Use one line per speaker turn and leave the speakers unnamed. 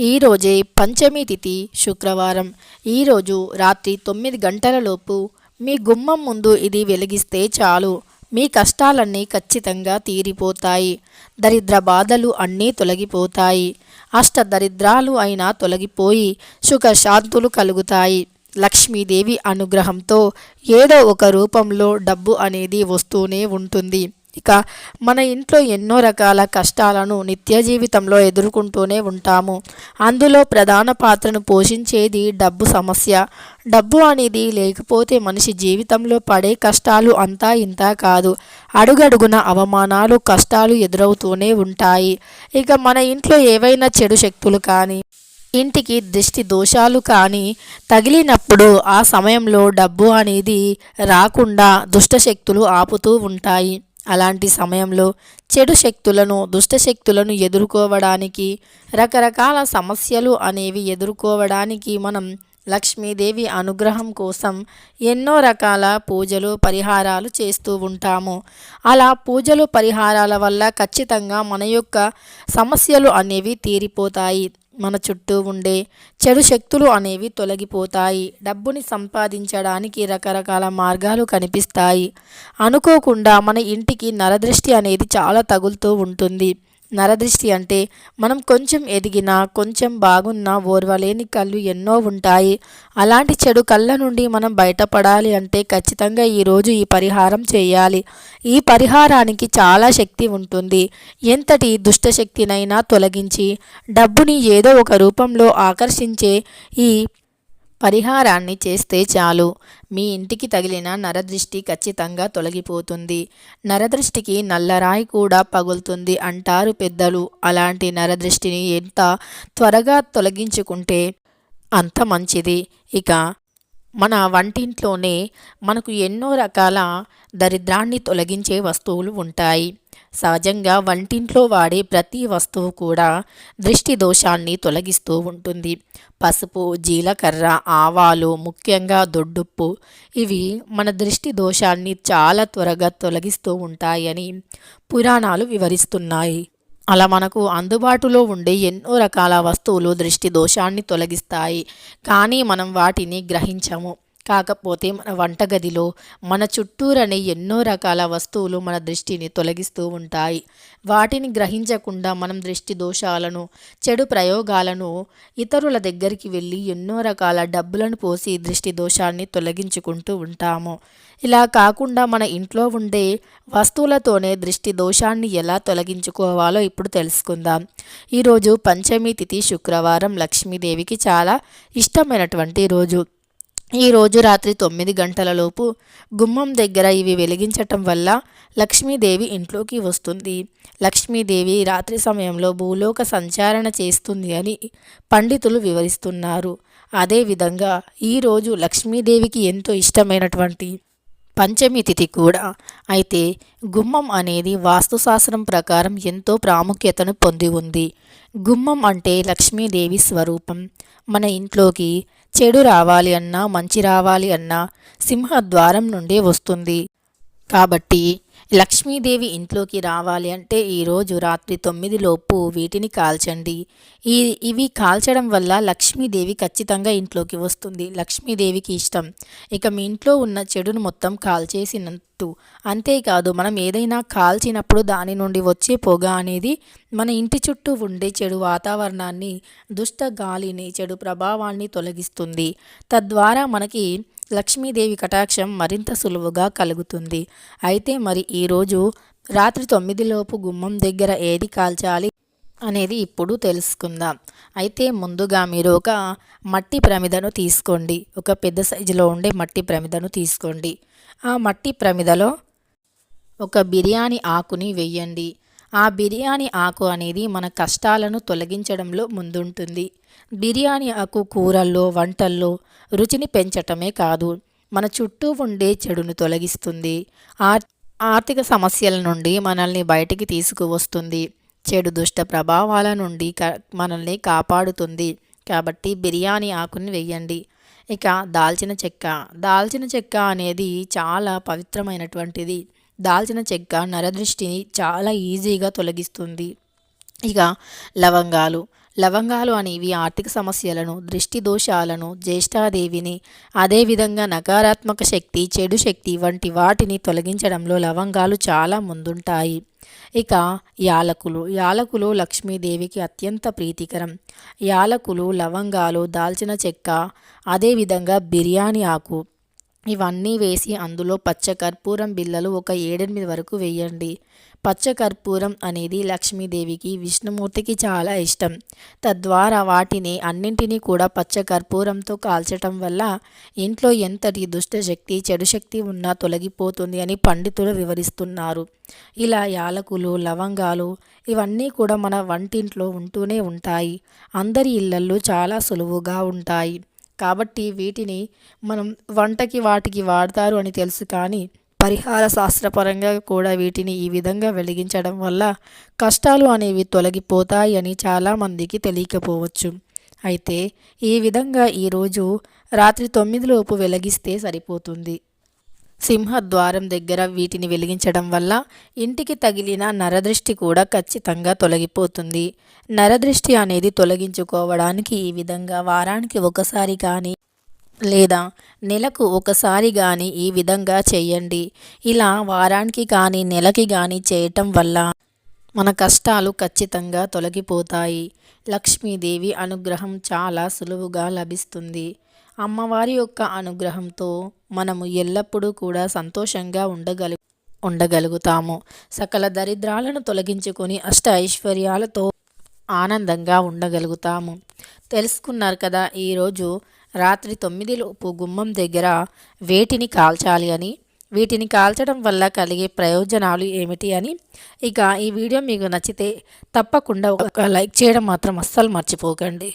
ఈరోజే పంచమి తిథి శుక్రవారం. ఈరోజు రాత్రి తొమ్మిది గంటలలోపు మీ గుమ్మం ముందు ఇది వెలిగిస్తే చాలు. మీ కష్టాలన్నీ ఖచ్చితంగా తీరిపోతాయి. దరిద్ర బాధలు అన్నీ తొలగిపోతాయి. అష్ట దరిద్రాలు అయినా తొలగిపోయి సుఖశాంతులు కలుగుతాయి. లక్ష్మీదేవి అనుగ్రహంతో ఏదో ఒక రూపంలో డబ్బు అనేది వస్తూనే ఉంటుంది. ఇక మన ఇంట్లో ఎన్నో రకాల కష్టాలను నిత్య జీవితంలో ఎదుర్కొంటూనే ఉంటాము. అందులో ప్రధాన పాత్రను పోషించేది డబ్బు సమస్య. డబ్బు అనేది లేకపోతే మనిషి జీవితంలో పడే కష్టాలు అంతా ఇంత కాదు. అడుగడుగున అవమానాలు కష్టాలు ఎదురవుతూనే ఉంటాయి. ఇక మన ఇంట్లో ఏవైనా చెడు శక్తులు కానీ ఇంటికి దృష్టి దోషాలు కానీ తగిలినప్పుడు ఆ సమయంలో డబ్బు అనేది రాకుండా దుష్టశక్తులు ఆపుతూ ఉంటాయి. అలాంటి సమయంలో చెడు శక్తులను దుష్టశక్తులను ఎదుర్కోవడానికి రకరకాల సమస్యలు అనేవి ఎదుర్కోవడానికి మనం లక్ష్మీదేవి అనుగ్రహం కోసం ఎన్నో రకాల పూజలు పరిహారాలు చేస్తూ ఉంటాము. అలా పూజలు పరిహారాల వల్ల ఖచ్చితంగా మన యొక్క సమస్యలు అనేవి తీరిపోతాయి. మన చుట్టూ ఉండే చెడు శక్తులు అనేవి తొలగిపోతాయి. డబ్బుని సంపాదించడానికి రకరకాల మార్గాలు కనిపిస్తాయి. అనుకోకుండా మన ఇంటికి నరదృష్టి అనేది చాలా తగులుతూ ఉంటుంది. నరదృష్టి అంటే మనం కొంచెం ఎదిగినా కొంచెం బాగున్నా ఓర్వలేని కళ్ళు ఎన్నో ఉంటాయి. అలాంటి చెడు కళ్ళ నుండి మనం బయటపడాలి అంటే ఖచ్చితంగా ఈరోజు ఈ పరిహారం చేయాలి. ఈ పరిహారానికి చాలా శక్తి ఉంటుంది. ఎంతటి దుష్టశక్తినైనా తొలగించి డబ్బుని ఏదో ఒక రూపంలో ఆకర్షించే ఈ పరిహారాన్ని చేస్తే చాలు. మీ ఇంటికి తగిలిన నరదృష్టి ఖచ్చితంగా తొలగిపోతుంది. నరదృష్టికి నల్లరాయి కూడా పగులుతుంది అంటారు పెద్దలు. అలాంటి నరదృష్టిని ఎంత త్వరగా తొలగించుకుంటే అంత మంచిది. ఇక మన వంటింట్లోనే మనకు ఎన్నో రకాల దరిద్రాన్ని తొలగించే వస్తువులు ఉంటాయి. సహజంగా వంటింట్లో వాడే ప్రతి వస్తువు కూడా దృష్టి దోషాన్ని తొలగిస్తూ ఉంటుంది. పసుపు జీలకర్ర ఆవాలు ముఖ్యంగా దొడ్డుప్పు ఇవి మన దృష్టి దోషాన్ని చాలా త్వరగా తొలగిస్తూ ఉంటాయని పురాణాలు వివరిస్తున్నాయి. అలా మనకు అందుబాటులో ఉండే ఎన్నో రకాల వస్తువులు దృష్టి దోషాన్ని తొలగిస్తాయి. కానీ మనం వాటిని గ్రహించము. కాకపోతే మన వంటగదిలో మన చుట్టూరనే ఎన్నో రకాల వస్తువులు మన దృష్టిని తొలగిస్తూ ఉంటాయి. వాటిని గ్రహించకుండా మనం దృష్టి దోషాలను చెడు ప్రయోగాలను ఇతరుల దగ్గరికి వెళ్ళి ఎన్నో రకాల డబ్బులను పోసి దృష్టి దోషాన్ని తొలగించుకుంటూ ఉంటాము. ఇలా కాకుండా మన ఇంట్లో ఉండే వస్తువులతోనే దృష్టి దోషాన్ని ఎలా తొలగించుకోవాలో ఇప్పుడు తెలుసుకుందాం. ఈరోజు పంచమి తిథి శుక్రవారం లక్ష్మీదేవికి చాలా ఇష్టమైనటువంటి రోజు. ఈరోజు రాత్రి తొమ్మిది గంటలలోపు గుమ్మం దగ్గర ఇవి వెలిగించటం వల్ల లక్ష్మీదేవి ఇంట్లోకి వస్తుంది. లక్ష్మీదేవి రాత్రి సమయంలో భూలోక సంచారణ చేస్తుంది అని పండితులు వివరిస్తున్నారు. అదేవిధంగా ఈరోజు లక్ష్మీదేవికి ఎంతో ఇష్టమైనటువంటి పంచమి తిథి కూడా. అయితే గుమ్మం అనేది వాస్తుశాస్త్రం ప్రకారం ఎంతో ప్రాముఖ్యతను పొంది ఉంది. గుమ్మం అంటే లక్ష్మీదేవి స్వరూపం. మన ఇంట్లోకి చెడు రావాలి అన్నా మంచి రావాలి అన్నా సింహద్వారం నుండే వస్తుంది. కాబట్టి లక్ష్మీదేవి ఇంట్లోకి రావాలి అంటే ఈరోజు రాత్రి తొమ్మిదిలోపు వీటిని కాల్చండి. ఈ ఇవి కాల్చడం వల్ల లక్ష్మీదేవి ఖచ్చితంగా ఇంట్లోకి వస్తుంది. లక్ష్మీదేవికి ఇష్టం. ఇక మీ ఇంట్లో ఉన్న చెడును మొత్తం కాల్చేసినట్టు. అంతేకాదు మనం ఏదైనా కాల్చినప్పుడు దాని నుండి వచ్చే పొగ అనేది మన ఇంటి చుట్టూ ఉండే చెడు వాతావరణాన్ని దుష్ట గాలిని చెడు ప్రభావాన్ని తొలగిస్తుంది. తద్వారా మనకి లక్ష్మీదేవి కటాక్షం మరింత సులువుగా కలుగుతుంది. అయితే మరి ఈరోజు రాత్రి తొమ్మిదిలోపు గుమ్మం దగ్గర ఏది కాల్చాలి అనేది ఇప్పుడు తెలుసుకుందాం. అయితే ముందుగా మీరు ఒక మట్టి ప్రమిదను తీసుకోండి. ఒక పెద్ద సైజులో ఉండే మట్టి ప్రమిదను తీసుకోండి. ఆ మట్టి ప్రమిదలో ఒక బిర్యానీ ఆకుని వెయ్యండి ఆ బిర్యానీ ఆకు అనేది మన కష్టాలను తొలగించడంలో ముందుంటుంది. బిర్యానీ ఆకు కూరల్లో వంటల్లో రుచిని పెంచటమే కాదు మన చుట్టూ ఉండే చెడును తొలగిస్తుంది. ఆర్థిక సమస్యల నుండి మనల్ని బయటికి తీసుకువస్తుంది. చెడు దుష్ట ప్రభావాల నుండి మనల్ని కాపాడుతుంది. కాబట్టి బిర్యానీ ఆకుని వెయ్యండి. ఇక దాల్చిన చెక్క. దాల్చిన చెక్క అనేది చాలా పవిత్రమైనటువంటిది. దాల్చిన చెక్క నరదృష్టిని చాలా ఈజీగా తొలగిస్తుంది. ఇక లవంగాలు. లవంగాలు అనేవి ఆర్థిక సమస్యలను దృష్టి దోషాలను జ్యేష్ఠాదేవిని అదేవిధంగా నకారాత్మక శక్తి చెడు శక్తి వంటి వాటిని తొలగించడంలో లవంగాలు చాలా ముందుంటాయి. ఇక యాలకులు. యాలకులు లక్ష్మీదేవికి అత్యంత ప్రీతికరం. యాలకులు లవంగాలు దాల్చిన చెక్క అదేవిధంగా బిర్యానీ ఆకు. ఇవన్నీ వేసి అందులో పచ్చ కర్పూరం బిళ్ళలు ఒక ఏడెనిమిది వరకు వేయండి. పచ్చకర్పూరం అనేది లక్ష్మీదేవికి విష్ణుమూర్తికి చాలా ఇష్టం. తద్వారా వాటిని అన్నింటినీ కూడా పచ్చ కర్పూరంతో కాల్చటం వల్ల ఇంట్లో ఎంతటి దుష్టశక్తి చెడు శక్తి ఉన్నా తొలగిపోతుంది అని పండితులు వివరిస్తున్నారు. ఇలా యాలకులు లవంగాలు ఇవన్నీ కూడా మన వంటింట్లో ఉంటూనే ఉంటాయి. అందరి ఇళ్ళల్లో చాలా సులువుగా ఉంటాయి. కాబట్టి వీటిని మనం వంటకి వాటికి వాడతారు అని తెలుసు కానీ పరిహార శాస్త్రపరంగా కూడా వీటిని ఈ విధంగా వెలిగించడం వల్ల కష్టాలు అనేవి తొలగిపోతాయి అని చాలామందికి తెలియకపోవచ్చు. అయితే ఈ విధంగా ఈరోజు రాత్రి తొమ్మిదిలోపు వెలిగిస్తే సరిపోతుంది. సింహద్వారం దగ్గర వీటిని వెలిగించడం వల్ల ఇంటికి తగిలిన నరదృష్టి కూడా ఖచ్చితంగా తొలగిపోతుంది. నరదృష్టి అనేది తొలగించుకోవడానికి ఈ విధంగా వారానికి ఒకసారి కానీ లేదా నెలకు ఒకసారి కానీ ఈ విధంగా చేయండి. ఇలా వారానికి కానీ నెలకి కానీ చేయటం వల్ల మన కష్టాలు ఖచ్చితంగా తొలగిపోతాయి. లక్ష్మీదేవి అనుగ్రహం చాలా సులువుగా లభిస్తుంది. అమ్మవారి యొక్క అనుగ్రహంతో మనము ఎల్లప్పుడూ కూడా సంతోషంగా ఉండగలు ఉండగలుగుతాము. సకల దరిద్రాలను తొలగించుకొని అష్ట ఐశ్వర్యాలతో ఆనందంగా ఉండగలుగుతాము. తెలుసుకున్నారు కదా ఈరోజు రాత్రి తొమ్మిదిలోపు గుమ్మం దగ్గర వేటిని కాల్చాలి అని వీటిని కాల్చడం వల్ల కలిగే ప్రయోజనాలు ఏమిటి అని. ఇక ఈ వీడియో మీకు నచ్చితే తప్పకుండా ఒక లైక్ చేయడం మాత్రం అస్సలు మర్చిపోకండి.